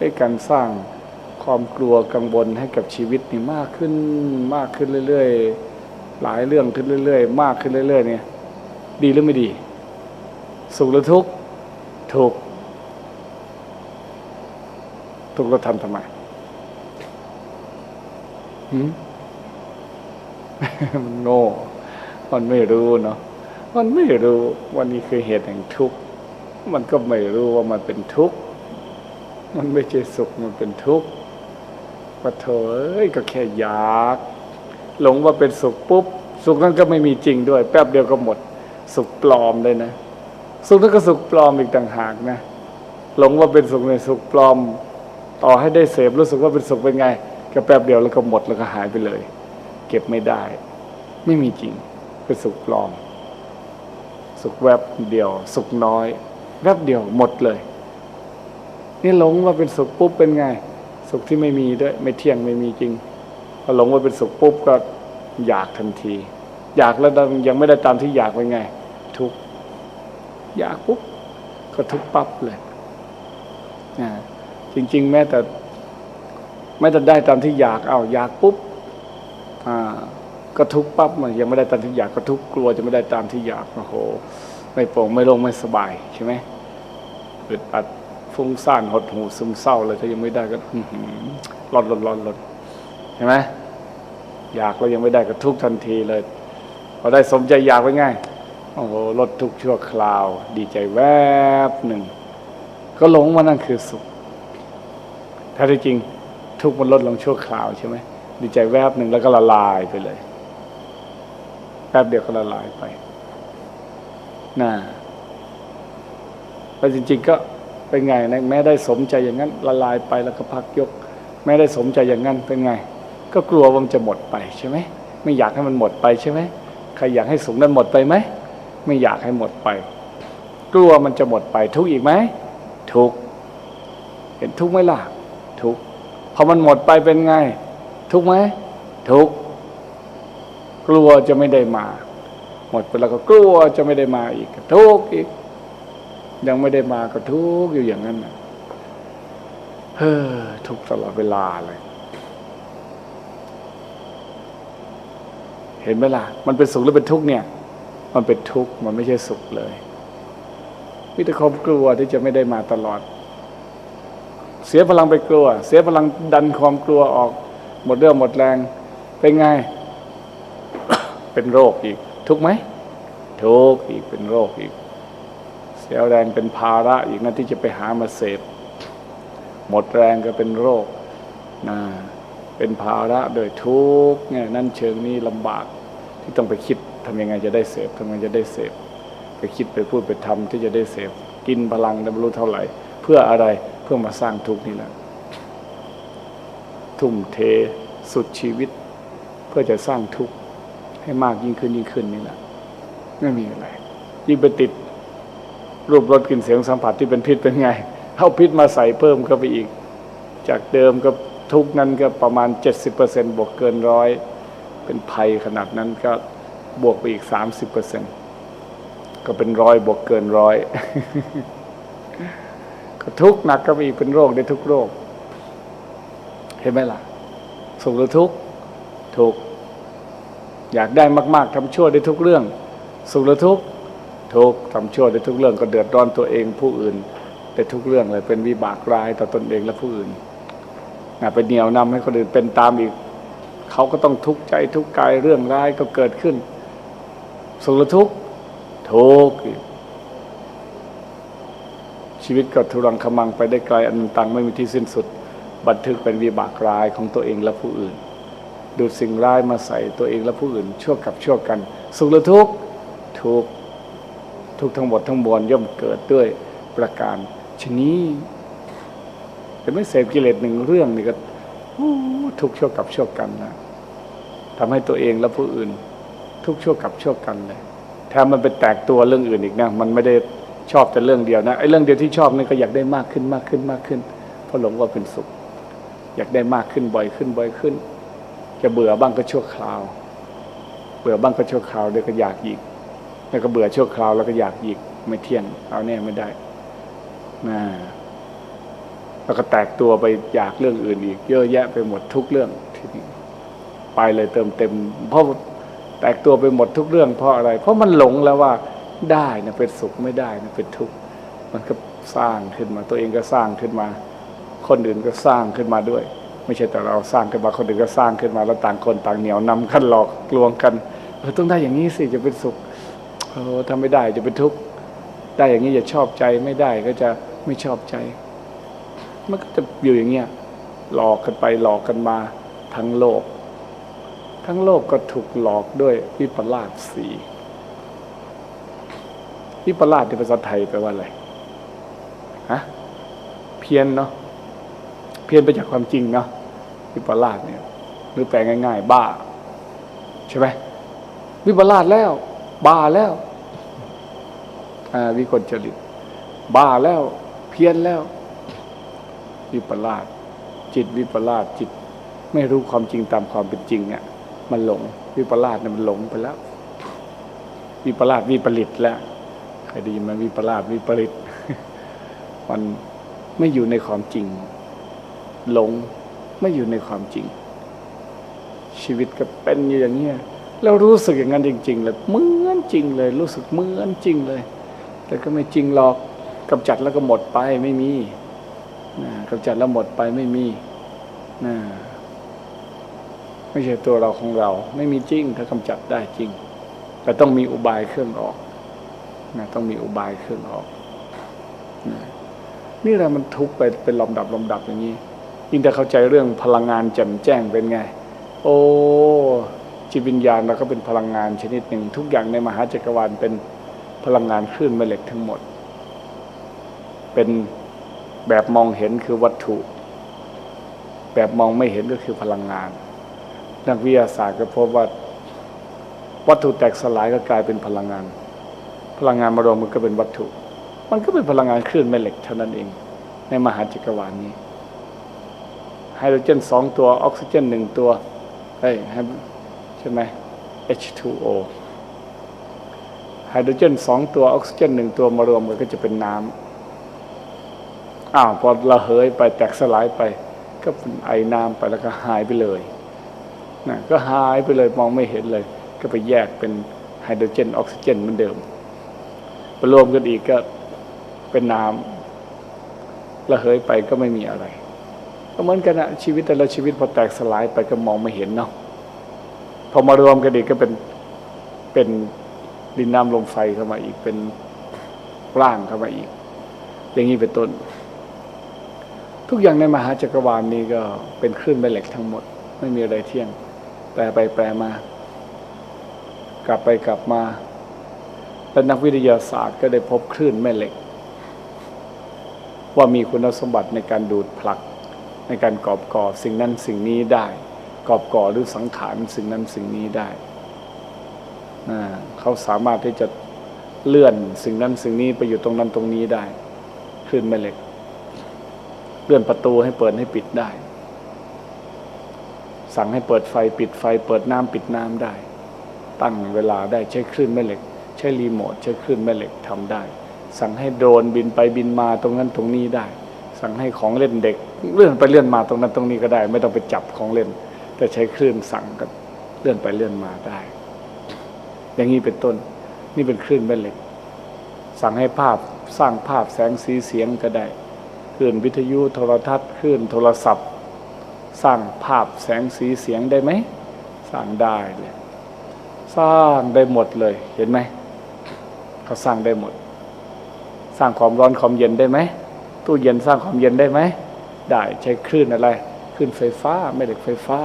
ด้วยการสร้างความกลัวกังวลให้กับชีวิตนี่มากขึ้นมากขึ้นเรื่อย ๆ หลายเรื่องขึ้นเรื่อย ๆ มากขึ้นเรื่อย ๆ เนี่ย ดีหรือไม่ดี สุขหรือทุกข์ทุกทุกข์เราทำทำไมหืมมันโง่ มันไม่รู้เนาะ มันไม่รู้ว่านี่คือเหตุแห่งทุกข์ มันก็ไม่รู้ว่ามันเป็นทุกข์ มันไม่ใช่สุขมันเป็นทุกข์ปะโถอยก็แค่อยาก หลงว่าเป็นสุขปุ๊บ สุขนั้นก็ไม่มีจริงด้วย แป๊บเดียวก็หมด สุขปลอมเลยนะ สุขนั้นก็สุขปลอมอีกต่างหากนะ หลงว่าเป็นสุขในสุขปลอม ต่อให้ได้เสพรู้สึกว่าเป็นสุขเป็นไง ก็แป๊บเดียวแล้วก็หมดแล้วก็หายไปเลย เก็บไม่ได้ ไม่มีจริง เป็นสุขปลอม สุขแวบเดียว สุขน้อย แวบเดียวหมดเลย นี่หลงว่าเป็นสุขปุ๊บเป็นไง สุขที่ไม่มีด้วย ไม่เที่ยงไม่มีจริงพอหลงว่าเป็นสุขปุ๊บก็อยากทันที อยากแล้วยังไม่ได้ตามที่อยากเป็นไง ทุกอยากปุ๊บก็ทุกปั๊บเลยนะจริง ๆ แม้แต่แม้แต่ได้ตามที่อยากเอาอยากปุ๊บอ่าก็ทุกปั๊บมันยังไม่ได้ตามที่อยากก็ทุกกลัวจะไม่ได้ตามที่อยากโอ้โห ไม่โปร่งไม่ลงไม่สบายใช่ไหมอึดอัด ฟุ้งซ่านหดหูซึมเศร้าเลยถ้ายังไม่ได้ก็อื้อหือร้อนร้อนร้อนร้อนไหมอยากแล้วยังไม่ได้ก็ทุกทันทีเลยพอได้สมใจอยากไปง่ายโอ้โหลดทุกข์ชั่วคราว ดีใจแวบหนึ่ง ก็หลงว่านั่นคือสุขถ้าที่จริงทุกมันลดลงชั่วคราวใช่ไหมดีใจแวบหนึ่งแล้วก็ละลายไปเลย แป๊บเดียวก็ละลายไปน่าแล้วจริง ๆ ก็ เป็นไงนะแม้ได้สมใจอย่างนั้น ละลายไปแล้วก็พักยก แม้ได้สมใจอย่างนั้นเป็นไง ก็กลัวว่ามันจะหมดไปใช่ไหมไม่อยากให้มันหมดไปใช่ไหมใครอยากให้สุขนั้นหมดไปไหมไม่อยากให้หมดไป กลัวมันจะหมดไปทุกข์อีกไหมทุกข์เห็นทุกข์ไหมล่ะ ทุกข์พอมันหมดไปเป็นไง ทุกข์ไหมทุกข์กลัวจะไม่ได้มา หมดไปแล้วก็กลัวจะไม่ได้มาอีกทุกข์อีก ยังไม่ได้มาก็ทุกข์อยู่อย่างนั้นเฮ้อทุกตลอดเวลาเลย เห็นไหมล่ะ มันเป็นสุขหรือเป็นทุกข์เนี่ย มันเป็นทุกข์มันไม่ใช่สุขเลยมิตรความกลัวที่จะไม่ได้มาตลอด เสียพลังไปกลัว เสียพลังดันความกลัวออก หมดเรื่องหมดแรงเป็นไง เป็นโรคอีก ทุกไหมทุกอีกเป็นโรคอีก เสียแรงเป็นภาระอีกนะที่จะไปหามาเสพ หมดแรงก็เป็นโรคนะเป็นภาระโดยทุกเนี่ยนั่นเชิงนี้ลำบากที่ต้องไปคิดทำยังไงจะได้เสพทำยังไงจะได้เสพไปคิดไปพูดไปทำที่จะได้เสพกินพลังไม่รู้เท่าไหร่ เพื่ออะไรเพื่อมาสร้างทุกข์นี่แหละทุ่มเทสุดชีวิต เพื่อจะสร้างทุกข์ให้มากยิ่งขึ้นยิ่งขึ้นนี่แหละไม่มีอะไรยิ่งไปติด รูปรสกลิ่นเสียงสัมผัสที่เป็นพิษเป็นไงเอาพิษมาใส่เพิ่มเข้าไปอีก จากเดิมก็ทุกนั้นก็ประมาณ 70%บวกเกินร้อยเป็นภัยขนาดนั้นก็บวกไปอีก 30%ก็เป็นร้อยบวกเกินร้อยก็ทุกหนักก็ไปอีกเป็นโรคได้ทุกโรค เห็นไหมล่ะสุขหรือทุกข์ทุกอยากได้มาก ๆทำชั่วได้ทุกเรื่อง สุขหรือทุกข์ ทุกข์ทำชั่วได้ทุกเรื่องก็เดือดร้อนตัวเองผู้อื่นได้ทุกเรื่องเลยเป็นวิบากร้ายต่อตนเองและผู้อื่นนะไปเหนี่ยวนำให้คนอื่นเป็นตามอีก เขาก็ต้องทุกข์ใจทุกข์กายเรื่องร้ายก็เกิดขึ้น สุขทุกข์ทุกข์ชีวิตก็ทุรังคมังไปได้ไกลอันตังไม่มีที่สิ้นสุด บันทึกเป็นวิบากร้ายของตัวเองและผู้อื่น ดูดสิ่งร้ายมาใส่ตัวเองและผู้อื่น ชั่วกับชั่วกัน สุขหรือทุกข์ทุกข์ ทุกทั้งหมดทั้งมวลย่อมเกิดด้วยประการชนี้แต่ไม่เสพกิเลสหนึ่งเรื่องนี่ก็อู้ทุกชั่วกับชั่วกันนะทำให้ตัวเองและผู้อื่น ทุกชั่วกับชั่วกันเลยแถมมันไปแตกตัวเรื่องอื่นอีกนะมันไม่ได้ชอบแต่เรื่องเดียวนะไอ้เรื่องเดียวที่ชอบนี่ก็อยากได้มากขึ้นมากขึ้นมากขึ้นเพราะหลงว่าเป็นสุข อยากได้มากขึ้นบ่อยขึ้นบ่อยขึ้น จะเบื่อบ้างก็ชั่วคราว เบื่อบ้างก็ชั่วคราวเดี๋ยวก็อยากอีก แล้วก็เบื่อชั่วคราวแล้วก็อยากอีกไม่เที่ยงเอาแน่ไม่ได้นะแล้วก็แตกตัวไปอยากเรื่องอื่นอีก เยอะแยะไปหมดทุกเรื่องทีนี้ไปเลยเติมเต็ม เพราะแตกตัวไปหมดทุกเรื่องเพราะอะไร เพราะมันหลงแล้วว่าได้นะเป็นสุขไม่ได้นะเป็นทุกข์มันก็สร้างขึ้นมา ตัวเองก็สร้างขึ้นมา คนอื่นก็สร้างขึ้นมาด้วย ไม่ใช่แต่เราสร้างขึ้นมาคนอื่นก็สร้างขึ้นมาแล้วต่างคนต่างเหนียวนำกันหลอกลวงกันเออต้องได้อย่างนี้สิจะเป็นสุข เออถ้าไม่ได้จะเป็นทุกข์ได้อย่างนี้จะชอบใจไม่ได้ก็จะไม่ชอบใจ มันก็จะอยู่อย่างเงี้ยหลอกกันไปหลอกกันมาทั้งโลก ทั้งโลกก็ถูกหลอกด้วยวิปลาสสีวิปลาสในภาษาไทยแปลว่าอะไรฮะเพี้ยนเนาะเพี้ยนไปจากความจริงเนาะวิปลาสเนี่ยหรือแปลง่าย ๆ บ้า ใช่ไหมวิปลาสแล้ว บ้าแล้ววิกลจริต บ้าแล้ว เพี้ยนแล้ว วิปลาสจิตวิปลาสจิต ไม่รู้ความจริงตามความเป็นจริงอะมันหลง วิปลาสเนี่ยมันหลงไปแล้ว วิปลาสวิปริตแล้วเคยได้ยินวิปลาสวิปริตมันไม่อยู่ในความจริง หลงไม่อยู่ในความจริง ชีวิตก็เป็นอยู่อย่างเงี้ย แล้วรู้สึกอย่างนั้นจริง ๆ เลยเหมือนจริงเลย รู้สึกเหมือนจริงเลย แต่ก็ไม่จริงหรอกกำจัดแล้วก็หมดไปไม่มีนะกำจัดแล้วหมดไปไม่มีนะไม่ใช่ตัวเราของเรา ไม่มีจริงถ้ากำจัดได้จริงแต่ต้องมีอุบายเครื่องออกนะต้องมีอุบายเครื่องออกนะนี่แหละมันทุกไปเป็นลำดับลำดับอย่างนี้ยิ่งแต่เข้าใจเรื่องพลังงานแจ่มแจ้งเป็นไง โอ้ จิตวิญญาณเราก็เป็นพลังงานชนิดหนึ่ง ทุกอย่างในมหาจักรวาลเป็นพลังงานคลื่นแม่เหล็กทั้งหมด เป็นแบบมองเห็นคือวัตถุ แบบมองไม่เห็นก็คือพลังงาน นักวิทยาศาสตร์ก็พบว่าวัตถุแตกสลายก็กลายเป็นพลังงาน พลังงานมารวมมันก็เป็นวัตถุ มันก็เป็นพลังงานคลื่นแม่เหล็กเท่านั้นเอง ในมหาจักรวาลนี้ไฮโดรเจนสองตัวออกซิเจนหนึ่งตัวเฮ้ย ช่ไหม H2O ไฮโดรเจนสองตัวออกซิเจนหนึ่งตัวมารวมกันก็จะเป็นน้ำอ้าวพอระเหยไปแตกสลายไป ก็เป็นไอน้ำไปแล้วก็หายไปเลยนะก็หายไปเลยมองไม่เห็นเลย ก็ไปแยกเป็นไฮโดรเจนออกซิเจนเหมือนเดิมไปรวมกันอีกก็เป็นน้ำระเหยไปก็ไม่มีอะไรก็เหมือนกันนะชีวิตแต่ละชีวิตพอแตกสลายไปก็มองไม่เห็นเนาะ พอมารวมกันอีกก็เป็นเป็นดินน้ำลมไฟเข้ามาอีกเป็นร่างเข้ามาอีก อย่างนี้เป็นต้น ทุกอย่างในมหาจักรวาลนี้ก็เป็นคลื่นแม่เหล็กทั้งหมด ไม่มีอะไรเที่ยง แปลไปแปลมา กลับไปกลับมาและนักวิทยาศาสตร์ก็ได้พบคลื่นแม่เหล็ก ว่ามีคุณสมบัติในการดูดผลักในการกอบก่อสิ่งนั้นสิ่งนี้ได้ กอบก่อหรือสังขารสิ่งนั้นสิ่งนี้ได้นะเขาสามารถที่จะเลื่อนสิ่งนั้นสิ่งนี้ไปอยู่ตรงนั้นตรงนี้ได้คลื่นแม่เหล็ก เลื่อนประตูให้เปิดให้ปิดได้ สั่งให้เปิดไฟปิดไฟ เปิดน้ำปิดน้ำได้ ตั้งเวลาได้ใช้คลื่นแม่เหล็ก ใช้รีโมทใช้คลื่นแม่เหล็กทำได้ สั่งให้โดรนบินไปบินมาตรงนั้นตรงนี้ได้ สั่งให้ของเล่นเด็ก เลื่อนไปเลื่อนมาตรงนั้นตรงนี้ก็ได้ ไม่ต้องไปจับของเล่น แต่ใช้คลื่นสั่งก็เลื่อนไปเลื่อนมาได้ อย่างนี้เป็นต้น นี่เป็นคลื่นแม่เหล็ก สั่งให้ภาพสร้างภาพแสงสีเสียงก็ได้คลื่นวิทยุโทรทัศน์คลื่นโทรศัพท์ สร้างภาพแสงสีเสียงได้ไหมสร้างได้เลยสร้างได้หมดเลยเห็นไหมเขาสร้างได้หมด สร้างความร้อนความเย็นได้ไหมตู้เย็นสร้างความเย็นได้ไหมได้ใช้คลื่นอะไร คลื่นไฟฟ้าแม่เหล็กไฟฟ้า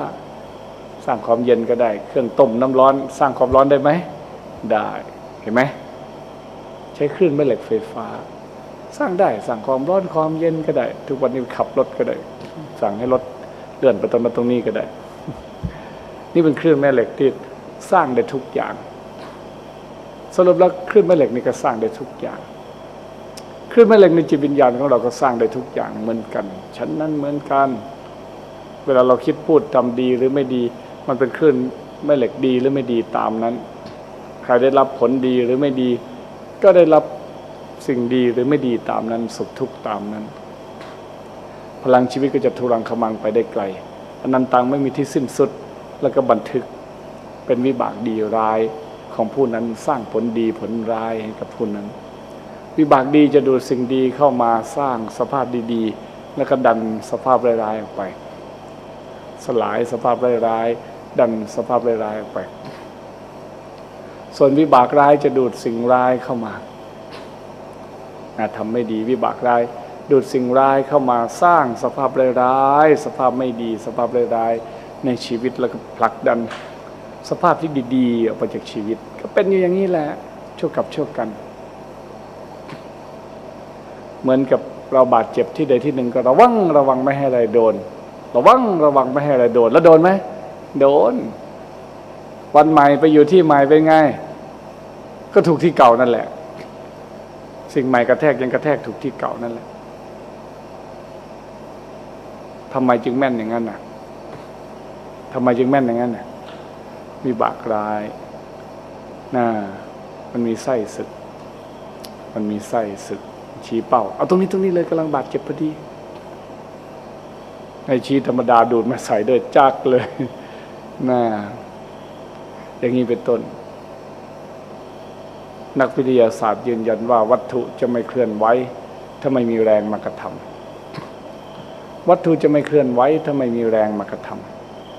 สร้างความเย็นก็ได้ เครื่องต้มน้ำร้อน สร้างความร้อนได้ไหมได้เห็นไหมใช้คลื่นแม่เหล็กไฟฟ้า สร้างได้สั่งความร้อนความเย็นก็ได้ ทุกวันนี้ขับรถก็ได้ สั่งให้รถเลื่อนไปตรงนั้นตรงนี้ก็ได้ นี่เป็นคลื่นแม่เหล็กที่สร้างได้ทุกอย่างสรุปแล้วคลื่นแม่เหล็กนี่ก็สร้างได้ทุกอย่างคลื่นแม่เหล็กในจิตวิญญาณของเราก็สร้างได้ทุกอย่างเหมือนกันฉันนั้นเหมือนกัน เวลาเราคิดพูดทำดีหรือไม่ดี มันเป็นคลื่นแม่เหล็กดีหรือไม่ดีตามนั้น ใครได้รับผลดีหรือไม่ดี ก็ได้รับสิ่งดีหรือไม่ดีตามนั้น สุขทุกตามนั้น พลังชีวิตก็จะทุรังขมังไปได้ไกลอนันตังไม่มีที่สิ้นสุดแล้วก็บันทึกเป็นวิบากดีร้ายของผู้นั้นสร้างผลดีผลร้ายให้กับผู้นั้น วิบากดีจะดูดสิ่งดีเข้ามาสร้างสภาพดีๆ แล้วก็ดันสภาพร้ายๆออกไป สลายสภาพร้ายๆดันสภาพร้ายๆออกไป ส่วนวิบากร้ายจะดูดสิ่งร้ายเข้ามานะทำไม่ดีวิบากร้าย ดูดสิ่งร้ายเข้ามาสร้างสภาพร้ายๆสภาพไม่ดีสภาพร้ายๆในชีวิตแล้วก็ผลักดันสภาพที่ดีๆออกไปจากชีวิต ก็เป็นอยู่อย่างนี้แหละชั่วกับชั่วกัน เหมือนกับเราบาดเจ็บที่ใดที่หนึ่งก็ระวังระวังไม่ให้อะไรโดน ระวังระวังไม่ให้อะไรโดนแล้วโดนไหมโดน วันใหม่ไปอยู่ที่ใหม่เป็นไง ก็ถูกที่เก่านั่นแหละ สิ่งใหม่กระแทกยังกระแทกถูกที่เก่านั่นแหละทำไมจึงแม่นอย่างนั้นน่ะทำไมจึงแม่นอย่างนั้นน่ะวิบากร้ายน่ามันมีไส้ศึก มันมีไส้ศึกชี้เป้า เอาตรงนี้ตรงนี้เลยกำลังบาดเจ็บพอดี ในชีธรรมดาดูดมาใส่ด้วยจักเลยน่าอย่างนี้เป็นต้น นักวิทยาศาสตร์ยืนยันว่าวัตถุจะไม่เคลื่อนไหวถ้าไม่มีแรงมากระทำวัตถุจะไม่เคลื่อนไหวถ้าไม่มีแรงมากระท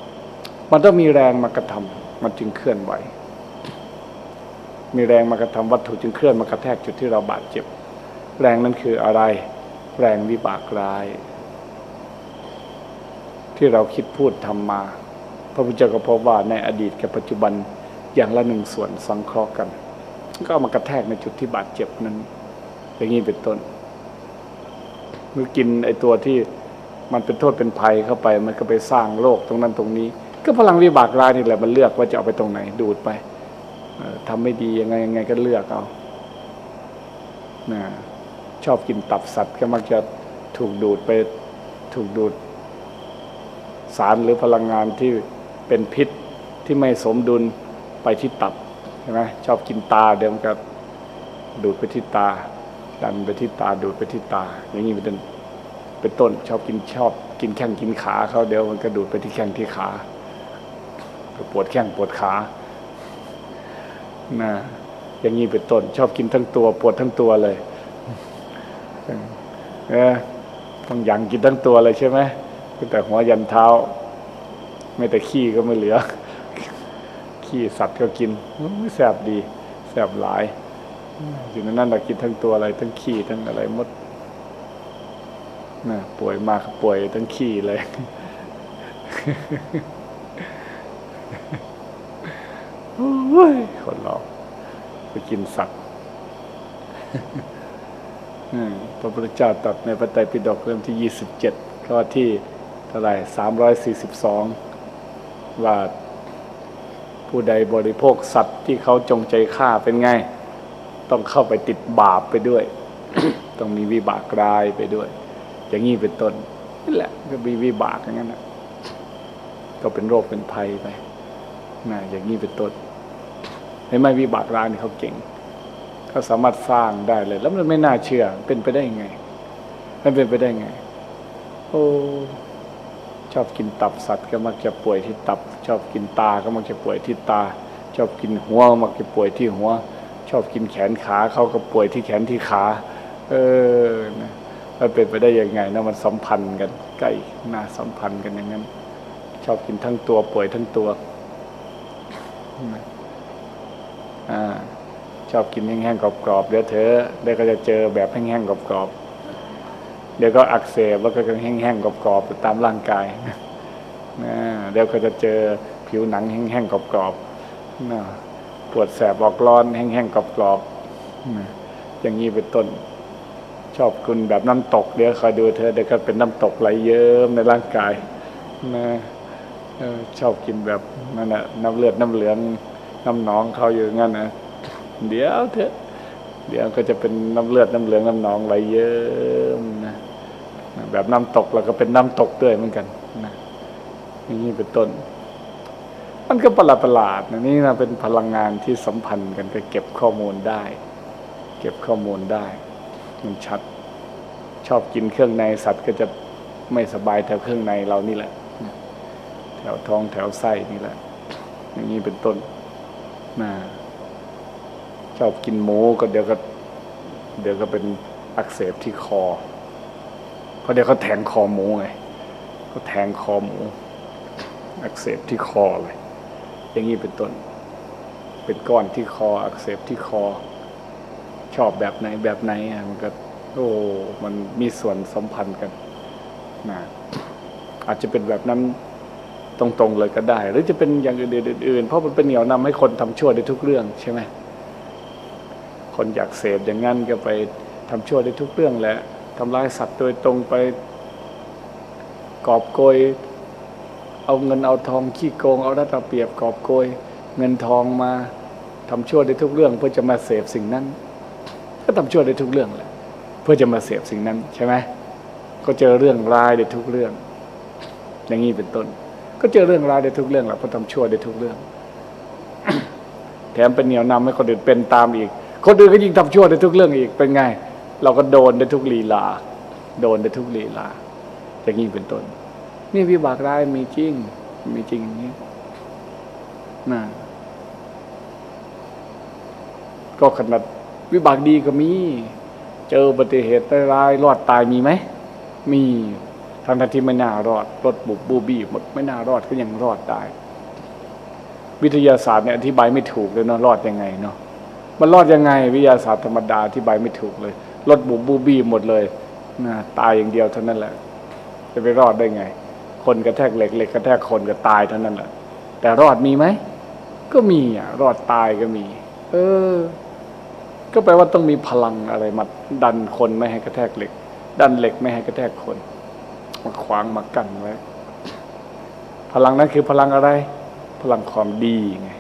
ำมันต้องมีแรงมากระทำมันจึงเคลื่อนไหวมีแรงมากระทำวัตถุจึงเคลื่อนมากระแทกจุดที่เราบาดเจ็บ แรงนั้นคืออะไร แรงวิบากร้าย ที่เราคิดพูดทำมา พระพุทธเจ้าก็พบว่าในอดีตกับปัจจุบันอย่างละหนึ่งส่วนสังเคราะห์กัน ก็ามากระแทกในจุดที่บาดเจ็บนั้น อย่างนี้เป็นต้นเมื่อกินไอตัวที่มันเป็นโทษเป็นภัยเข้าไป มันก็ไปสร้างโรคตรงนั้นตรงนี้ ก็พลังวิบากร้ายนี่แหละมันเลือกว่าจะเอาไปตรงไหนดูดไปเอ่อทำไม่ดียังไงยังไงก็เลือกเอานะชอบกินตับสัตว์ก็มักจะถูกดูดไปถูกดูด สารหรือพลังงานที่เป็นพิษที่ไม่สมดุลไปที่ตับใช่ไหมชอบกินตาเดี๋ยวมันก็ดูดไปที่ตา ดันไปที่ตาดูดไปที่ตา อย่างนี้เป็นต้นเป็นต้นชอบกินชอบ กินแข้งกินขาเขาเดี๋ยวมันก็ดูดไปที่แข้งที่ขาปวดแข้งปวดขานะอย่างนี้เป็นต้น ชอบกินทั้งตัว ปวดทั้งตัวเลยเออต้องหยังกินทั้งตัวเลยใช่ไหม ตั้งแต่หัวยันเท้า ไม่แต่ขี้ก็ไม่เหลือ ขี้สัตว์ก็กินแสบดีแสบหลายอยู่ในนั้นเรากินทั้งตัวอะไร ทั้งขี้ทั้งอะไรหมดนะป่วยมากป่วยทั้งขี้เลย คนเราไปกินสัตว์พระพุทธเจ้าตรัสในพระไตรปิฎกเล่มที่ยี่สิบเจ็ดข้อที่ เท่าไหร่สามร้อยสี่สิบสองว่าผู้ใดบริโภคสัตว์ที่เขาจงใจฆ่าเป็นไง ต้องเข้าไปติดบาปไปด้วย ต้องมีวิบากร้ายไปด้วย อย่างนี้เป็นต้นนี่แหละก็มีวิบากอย่างนั้นนะก็เป็นโรคเป็นภัยไปนะอย่างนี้เป็นต้นเห็นไหมวิบากรายนี่เขาเก่งเขาสามารถสร้างได้เลย แล้วมันไม่น่าเชื่อเป็นไปได้ยังไง มันเป็นไปได้ไง โอ้ ชอบกินตับสัตว์ก็มักจะป่วยที่ตับ ชอบกินตาก็มักจะป่วยที่ตา ชอบกินหัวมักจะป่วยที่หัว ชอบกินแขนขาเขาก็ป่วยที่แขนที่ขา เออนะมันเป็นไปได้ยังไงนะมันสัมพันธ์กันใกล้หน้าสัมพันธ์กันอย่างนั้น ชอบกินทั้งตัวป่วยทั้งตัวอชอบกินแห้งๆกรอบๆเดี๋ยวเธอเดี๋ยวก็จะเจอแบบแห้งๆกรอบๆ เดี๋ยวก็อักเสบแล้วก็แห้งๆกรอบๆตามร่างกายนะเดี๋ยวก็จะเจอผิวหนังแห้งๆกรอบๆนะปวดแสบออกร้อนแห้งๆกรอบๆนะอย่างนี้เป็นต้น ชอบคุณแบบน้ำตกเดี๋ยวคอยดูเธอเดี๋ยวก็เป็นน้ำตกไหลเยิ้มในร่างกายนะชอบกินแบบนั่นแหะน้ำเลือดน้ำเหลืองน้ำหนองเขาอยู่งั้นนะเดี๋ยวเถอะเดี๋ยวก็จะเป็นน้ำเลือดน้ำเหลืองน้ำหนองไหลเยิ้มนะ แบบน้ำตกแล้วก็เป็นน้ำตกด้วยเหมือนกันนะอย่างนี้เป็นต้น มันก็ประหลาดประหลาดๆนะนี่นะเป็นพลังงานที่สัมพันธ์กันก็เก็บข้อมูลได้ เก็บข้อมูลได้ มันชัด ชอบกินเครื่องในสัตว์ก็จะไม่สบายแถวเครื่องในเรานี่แหละ แถวท้องแถวไส้นี่แหละ อย่างนี้เป็นต้นนะชอบกินหมูก็เดี๋ยวก็เดี๋ยวก็เป็นอักเสบที่คอ ราะเดี๋ยวเขาแทงคอหมูไงเขาแทงคอหมู อักเสบที่คอเลยอย่างนี้เป็นต้น เป็นก้อนที่คอ อักเสบที่คอ ชอบแบบไหนแบบไหนอะมันก็โอ้มันมีส่วนสัมพันธ์กันนะอาจจะเป็นแบบนั้นตรงๆเลยก็ได้ หรือจะเป็นอย่างอื่นๆเพราะมันเป็นเหนี่ยวนำให้คนทำชั่วได้ทุกเรื่องใช่ไหมคนอยากเสพอย่างนั้นก็ไปทำชั่วได้ทุกเรื่องแหละ ทำร้ายสัตว์โดยตรงไป กอบโกย เอาเงินเอาทองขี้โกง เอารัดเอาเปรียบกอบโกย เงินทองมาทำชั่วได้ทุกเรื่อง เพื่อจะมาเสพสิ่งนั้น ก็ทำชั่วได้ทุกเรื่องแหละเพื่อจะมาเสพสิ่งนั้นใช่ไหมก็เจอเรื่องร้ายได้ทุกเรื่อง อย่างนี้เป็นต้น ก็เจอเรื่องร้ายได้ทุกเรื่องแหละเพราะทำชั่วได้ทุกเรื่อง แถมเป็นเหนี่ยวนำให้คนอื่นเป็นตามอีก คนอื่นก็ยิ่งทำชั่วได้ทุกเรื่องอีกเป็นไง เราก็โดนได้ทุกลีลา โดนได้ทุกลีลาอย่างนี้เป็นต้น นี่วิบากร้ายมีจริง มีจริงอย่างนี้นะก็ขนาดวิบากดีก็มี เจออุบัติเหตุร้ายๆรอดตายมีไหม มีทั้งๆที่ไม่น่ารอด รถบุบบูบี้หมดไม่น่ารอดก็ยังรอดได้วิทยาศาสตร์เนี่ยอธิบายไม่ถูกเลยเนาะรอดยังไงเนาะมันรอดยังไง วิทยาศาสตร์ธรรมดาอธิบายไม่ถูกเลย รถบุบบูบี้หมดเลยนะตายอย่างเดียวเท่านั้นแหละ จะไปรอดได้ไง คนกระแทกเหล็กเหล็กกระแทกคนก็ตายเท่านั้นแหละ แต่รอดมีไหมก็มีอะ รอดตายก็มี เออ ก็แปลว่าต้องมีพลังอะไรมาดันคนไม่ให้กระแทกเหล็ก ดันเหล็กไม่ให้กระแทกคนมาขวางมากั้นไว้พลังนั้นคือพลังอะไร พลังความดีไง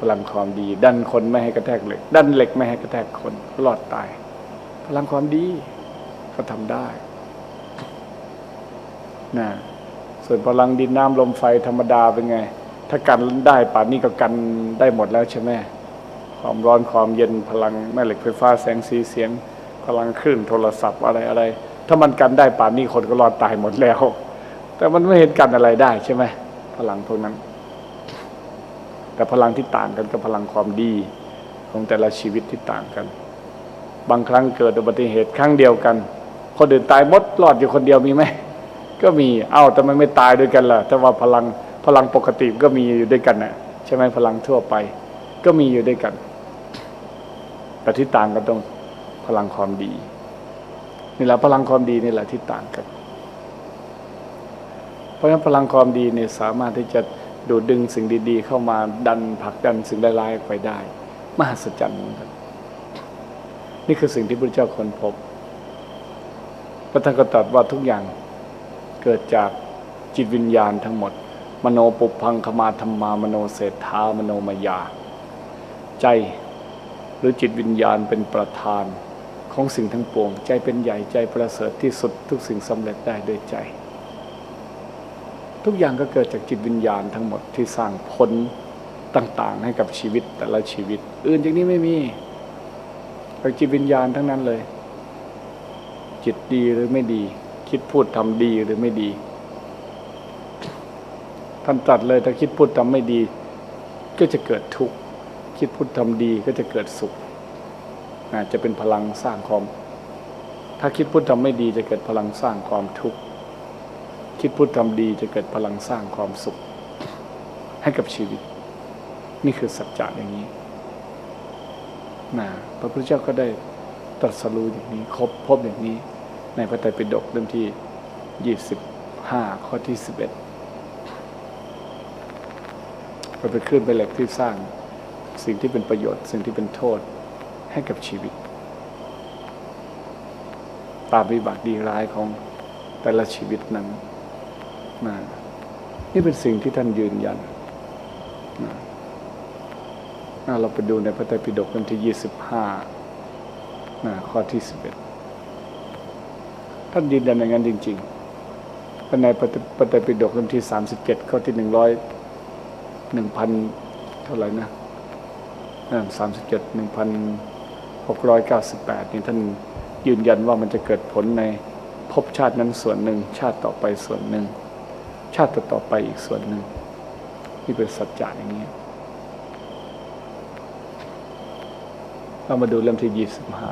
พลังความดี ดันคนไม่ให้กระแทกเหล็ก ดันเหล็กไม่ให้กระแทกคนรอดตาย พลังความดีก็ทำได้นะส่วนพลังดินน้ำลมไฟธรรมดาเป็นไง ถ้ากันได้ป่านนี้ก็กันได้หมดแล้วใช่ไหมความร้อนความเย็นพลังแม่เหล็กไฟฟ้าแสงสีเสียง พลังคลื่นโทรศัพท์อะไรอะไร ถ้ามันกันได้ป่านนี้คนก็รอดตายหมดแล้ว แต่มันไม่เห็นกันอะไรได้ใช่ไหมพลังพวกนั้น แต่พลังที่ต่างกันกับพลังความดีของแต่ละชีวิตที่ต่างกัน บางครั้งเกิดอุบัติเหตุครั้งเดียวกัน คนอื่นตายหมดรอดอยู่คนเดียวมีไหมก็มีเอ้าแต่มันไม่ตายด้วยกันล่ะ แต่ว่าพลังพลังปกติก็มีอยู่ด้วยกันนะใช่ไหมพลังทั่วไป ก็มีอยู่ด้วยกัน แต่ที่ต่างกันตรงพลังความดีนี่แหละพลังความดีนี่แหละที่ต่างกัน เพราะฉะนั้นพลังความดีเนี่ยสามารถที่จะดูดดึงสิ่งดี ๆ เข้ามาดันผลักดันสิ่งร้ายๆไปได้ มหัศจรรย์เหมือนกัน นี่คือสิ่งที่พระเจ้าค้นพบพระท่านก็ตรัสว่าทุกอย่างเกิดจากจิตวิญญาณทั้งหมด มโนปุพังขมาธรรมามโนเศรษฐามโนมายา ใจหรือจิตวิญญาณเป็นประธานของสิ่งทั้งปวง ใจเป็นใหญ่ใจประเสริฐที่สุดทุกสิ่งสำเร็จได้ด้วยใจ ทุกอย่างก็เกิดจากจิตวิญญาณทั้งหมดที่สร้างผลต่างๆ ให้กับชีวิตแต่ละชีวิต อื่นจากนี้ไม่มี จากจิตวิญญาณทั้งนั้นเลย จิตดีหรือไม่ดี คิดพูดทำดีหรือไม่ดี ท่านตรัสเลยถ้าคิดพูดทำไม่ดี ก็จะเกิดทุกข์ คิดพูดทำดีก็จะเกิดสุขอาจจะเป็นพลังสร้างความ ถ้าคิดพูดทำไม่ดีจะเกิดพลังสร้างความทุกข์ คิดพูดทำดีจะเกิดพลังสร้างความสุข ให้กับชีวิต นี่คือสัจจะอย่างนี้ นะพระพุทธเจ้าก็ได้ตรัสรู้อย่างนี้ครบพบอย่างนี้ในพระไตรปิฎกเล่มที่ยี่สิบห้าข้อที่สิบเอ็ดมันเป็นคลื่นเป็นเหล็กที่สร้างสิ่งที่เป็นประโยชน์ สิ่งที่เป็นโทษให้กับชีวิต ตามวิบากดีร้ายของแต่ละชีวิตนั้นนะนี่เป็นสิ่งที่ท่านยืนยัน เราไปดูในพระไตรปิฎกเล่ที่ยี่สิบห้าข้อที่สิบเอ็ดท่านยืนยันอย่างนั้นจริงๆในพระไตรปิฎกเล่ที่สามสิบเจ็ดข้อที่หนึ่งร้อยหนึ่งพันเท่าไหร่นะสามสิบเจ็ดหนึ่งพันหกร้อยเก้าสิบแปดนี่ท่านยืนยันว่ามันจะเกิดผลในภพชาตินั้นส่วนหนึ่ง ชาติต่อไปส่วนหนึ่ง ชาติต่อไปอีกส่วนหนึ่งนี่เป็นสัจจะอย่างนี้ เรามาดูเล่มที่ยี่สิบห้า